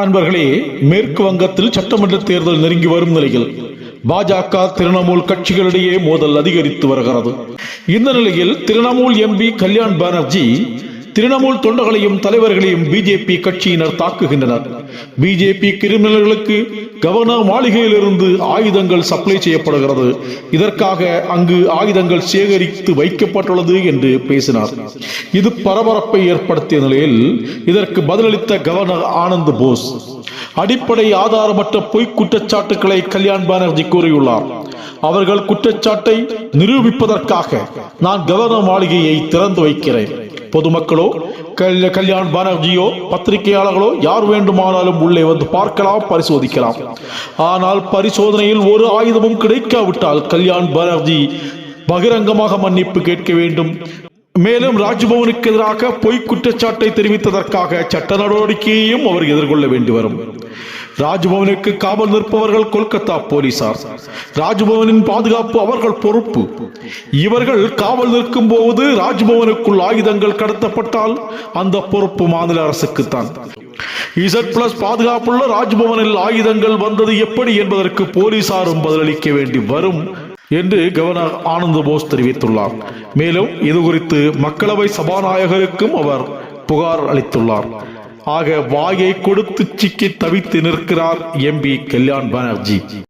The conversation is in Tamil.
அன்பர்களே மேற்கு வங்கத்தில் சட்டமன்ற தேர்தல் நெருங்கி வரும் நிலையில் பாஜக திரிணாமுல் கட்சிகளிடையே மோதல் அதிகரித்து வருகிறது. இந்த நிலையில் திரிணாமுல் எம்பி கல்யாண் பானர்ஜி திரிணாமுல் தொண்டர்களையும் தலைவர்களையும் பிஜேபி கட்சியினர் தாக்குகின்றனர். பிஜேபி கிரிமினல்களுக்கு கவர்னர் மாளிகையிலிருந்து ஆயுதங்கள் சப்ளை செய்யப்படுகிறது. இதற்காக அங்கு ஆயுதங்கள் சேகரித்து வைக்கப்பட்டுள்ளது என்று பேசினார். இது பரபரப்பை ஏற்படுத்திய நிலையில் இதற்கு பதிலளித்த கவர்னர் ஆனந்த் போஸ் அடிப்படை ஆதாரமற்ற பொய் குற்றச்சாட்டுக்களை கல்யாண் பானர்ஜி கூறியுள்ளார். அவர்கள் குற்றச்சாட்டை நிரூபிப்பதற்காக நான் கவர்னர் மாளிகையை திறந்து வைக்கிறேன். பொதுமக்களோ கல்யாண் பானர்ஜியோ பத்திரிகையாளர்களோ யார் வேண்டுமானாலும் உள்ளே வந்து பார்க்கலாம் பரிசோதிக்கலாம். ஆனால் பரிசோதனையில் ஒரு ஆயுதமும் கிடைக்காவிட்டால் கல்யாண் பானர்ஜி பகிரங்கமாக மன்னிப்பு கேட்க வேண்டும். மேலும் ராஜ்பவனுக்கு எதிராக பொய் குற்றச்சாட்டை தெரிவித்ததற்காக சட்ட நடவடிக்கையையும் அவர் எதிர்கொள்ள வேண்டி வரும். ராஜ்பவனுக்கு காவல் நிற்பவர்கள் கொல்கத்தா போலீசார். ராஜ்பவனின் பாதுகாப்பு அவர்கள் பொறுப்பு. இவர்கள் காவல் நிற்கும் போது ராஜ்பவனுக்குள் ஆயுதங்கள் கடத்தப்பட்டால் அந்த பொறுப்பு மாநில அரசுக்குத்தான். இசட் பிளஸ் பாதுகாப்புள்ள ராஜ்பவனில் ஆயுதங்கள் வந்தது எப்படி என்பதற்கு போலீசாரும் பதிலளிக்க வேண்டி வரும் என்று கவர்னர் ஆனந்த போஸ் தெரிவித்துள்ளார். மேலும் இது குறித்து மக்களவை சபாநாயகருக்கும் அவர் புகார் அளித்துள்ளார். ஆக வாயை கொடுத்து சிக்கி தவித்து நிற்கிறார் எம்பி கல்யாண் பானர்ஜி.